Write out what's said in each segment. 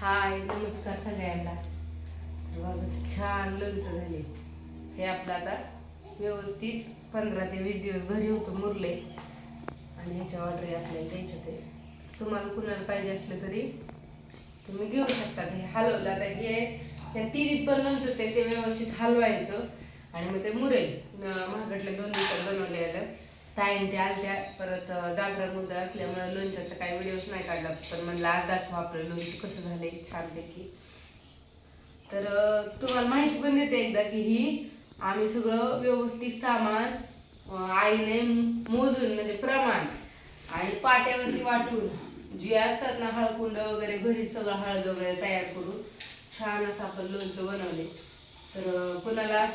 हाय नमस्कार सगळ्यांना. बघ छान लोणचं झाले. हे आपलं आता व्यवस्थित पंधरा ते वीस दिवस घरी होतं मुरले. आणि ह्याच्या ऑर्डर आपल्याला द्यायच्या ते तुम्हाला कुणाला पाहिजे असलं तरी तुम्ही घेऊ शकता. हे हलवलं आता हे त्या तीन पण लोणचंच आहे ते व्यवस्थित हलवायचं. आणि मग ते मुरेल. महागडल्या दोन दिवसात बनवले आलं ताईन ते आलत्या परत जागरण मुद्दा असल्यामुळे लोणच्याचा काही व्हिडिओच नाही काढला. पण म्हणलं आज दाखवा आपलं लोणचं कसं झालंय छानपैकी. तर तुम्हाला माहिती पण देते एकदा की ही आम्ही सगळं व्यवस्थित सामान आईने मोजून म्हणजे प्रमाण आणि पाट्यावरती वाटून जे असतात ना हळकुंड वगैरे घरी सगळं हळद वगैरे तयार करून छान असं आपण लोणचं बनवले. तर कोणाला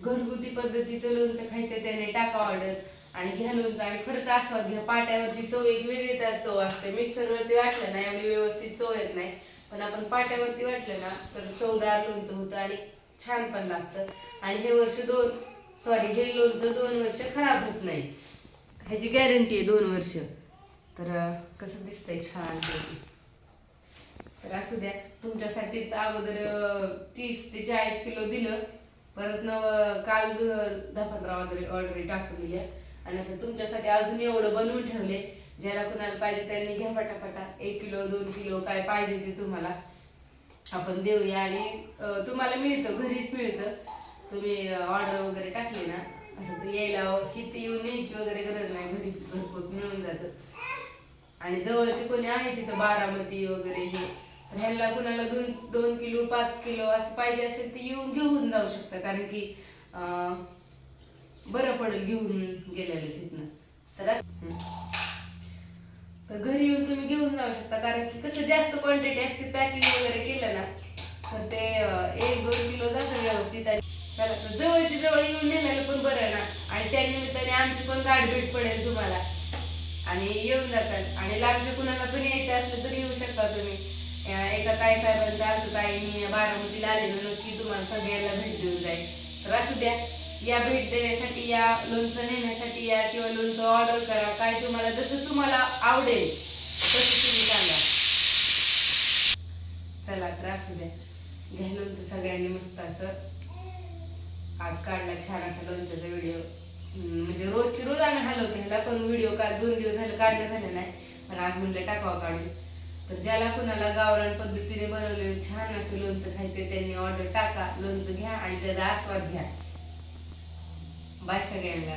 घरगुती पद्धतीचं लोणचं खायचं त्याने टाका ऑर्डर आणि घ्या लोणचं आणि खरंच आस्वाद घ्या. पाट्यावरची चव एक वेगळी त्या चव असते. मिक्सरवरती वाटलं ना एवढी व्यवस्थित चव येत नाही. पण आपण पाट्यावरती वाटलं ना तर चवदार लोणचं होतं आणि छान पण लागतं. आणि हे वर्ष दोन सॉरी हे लोणचं दोन वर्ष खराब होत नाही. ह्याची गॅरंटी आहे दोन वर्ष. तर कसं दिसतंय छान तर असू द्या. तुमच्यासाठीच अगोदर तीस ते चाळीस किलो दिलं. परत न काल दहा पंधरा वगैरे ऑर्डरी टाकून दिल्या. आणि आता तुमच्यासाठी अजून एवढं बनवून ठेवले ज्याला कुणाला पाहिजे त्यांनी घ्या पटापटा. एक किलो दोन किलो काय पाहिजे ते तुम्हाला. आपण देऊया आणि तुम्हाला मिळतं घरीच मिळतं. तुम्ही ऑर्डर वगैरे टाकली ना असं तर यायला किती येऊन यायची वगैरे गरज नाही घरी घरपोच मिळून जातं. आणि जवळचे कोणी आहे तिथं बारामती वगैरे हे ह्याला कुणाला दोन दोन किलो पाच किलो असं पाहिजे असेल तर येऊन घेऊन जाऊ शकता. कारण की अं, बरं पडेल घेऊन गेलेलं तिथनं तर तर घरी येऊन तुम्ही घेऊन जाऊ शकता कारण की कसं जास्त क्वांटिटी असते पॅकिंग वगैरे केलं ना तर ते एक दोन किलो जातं व्यवस्थित आणि जवळची जवळ येऊन नेलेलं पण बरं आहे ना. आणि त्या निमित्ताने आमची पण गाठ भेट पडेल तुम्हाला. आणि येऊन जातात. आणि लांबचे कुणाला पण यायचं असलं तरी येऊ शकता तुम्ही. एका ताई साहेबांचं असं ताई मी बारामतीला आले ना नक्की तुम्हाला सगळ्यांना भेट देऊन जाईल. तर असू द्या. या भेट देण्यासाठी या लोणचं नेण्यासाठी या किंवा लोणचं ऑर्डर करा काय तुम्हाला जसं तुम्हाला आवडेल तसं तुम्ही सांगा. चला तर असू द्या घ्या लोणचं सगळ्यांनी मस्त असं. आज काढला छान असा लोणच्याचा व्हिडिओ म्हणजे रोजची रोज आम्ही हलवतो ह्याला पण व्हिडिओ काल दोन दिवस झाले काढलं झालं नाही. पण आज म्हणलं टाकावं काढून. तर ज्याला कुणाला गावरान पद्धतीने बनवले छान असं लोणचं खायचं त्यांनी ऑर्डर टाका लोणचं घ्या आणि त्याचा आस्वाद घ्या. बाय सगळ्यांना